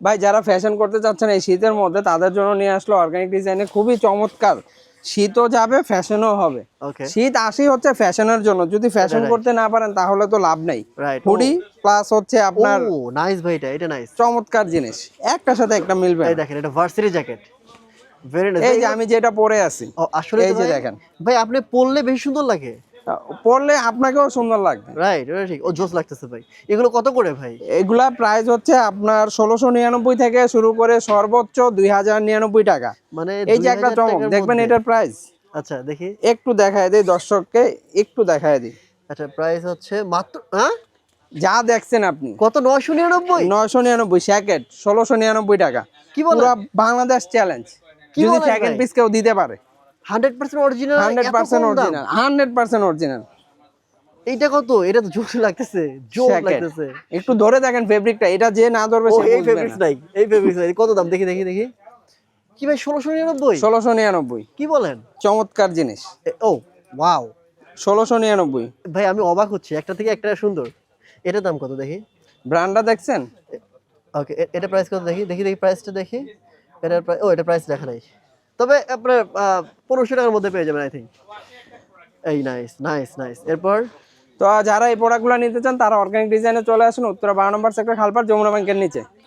ভাই যারা ফ্যাশন করতে চাচ্ছেন এই শীতের মধ্যে তাদের জন্য নিয়ে আসলো অর্গানিক ডিজাইনে খুবই চমৎকার। শীতও যাবে ফ্যাশনও হবে। শীত আসি হচ্ছে ফ্যাশনের জন্য। যদি ফ্যাশন করতে না পারেন তাহলে তো লাভ নাই। হুডি প্লাস হচ্ছে আপনার ও নাইস ভাই এটা এটা নাইস চমৎকার জিনিস। একটার সাথে একটা মিলবে এই দেখেন এটা ভার্সিটি জ্যাকেট ভেরি নাইস এই যে আমি যেটা পরে আছি। ও আসলে এই যে দেখেন। ভাই আপনি পরলে বেশি সুন্দর লাগে। পরলে আপনাকেও সুন্দর লাগবে। রাইট এটা ঠিক ও জোস লাগতেছে ভাই। এগুলো কত করে ভাই? এগুলা প্রাইস হচ্ছে আপনার ষোলোশো নিরানব্বই থেকে শুরু করে সর্বোচ্চ দুই হাজার নিরানব্বই টাকা। মানে এই যে একটা চমক দেখবেন এটার প্রাইস আচ্ছা দেখি। একটু দেখায় দিই দর্শককে একটু দেখায় দিই। আচ্ছা প্রাইস হচ্ছে মাত্র হ্যাঁ? যা দেখছেন আপনি। কত নয়শো নিরানব্বই? নয়শো নিরানব্বই স্যাকেট ষোলোশো নিরানব্বই টাকা। কি? পুরো বাংলাদেশ চ্যালেঞ্জ যদি সেকেন্ড পিস কেউ দিতে পারে। Hundred percent original hundred percent original hundred percent original এইটা কত? এটা তো জোস লাগতেছে জোস লাগতেছে। একটু ধরে দেখেন ফেব্রিকটা এটা যে না ধরবে সে এই ফেব্রিক্স নাই এই ফেব্রিক্স নাই। কত দাম? দেখি দেখি দেখি। কি ভাই ষোলোশো নিরানব্বই? ষোলোশো নিরানব্বই। কি বলেন? চমৎকার জিনিস। ও ওয়াও ষোলোশো নিরানব্বই। ভাই আমি অবাক হচ্ছি একটা থেকে একটা সুন্দর। এটার দাম কত দেখি? ব্র্যান্ডটা দেখছেন? ওকে এটা প্রাইস কত দেখি? দেখি দেখি প্রাইসটা দেখি। এটার ও এটা প্রাইস দেখা নাই। তবে আপনার পনেরোশো টাকার মধ্যে পেয়ে যাবেন আই থিঙ্ক এই নাইস নাইস নাইস এরপর? তো যারা এই প্রোডাক্টগুলো নিতে চান, তারা অর্গানিক ডিজাইনে চলে আসুন, উত্তরা বারো নম্বর সেক্টর খালপার যমুনা ব্যাংকের নিচে।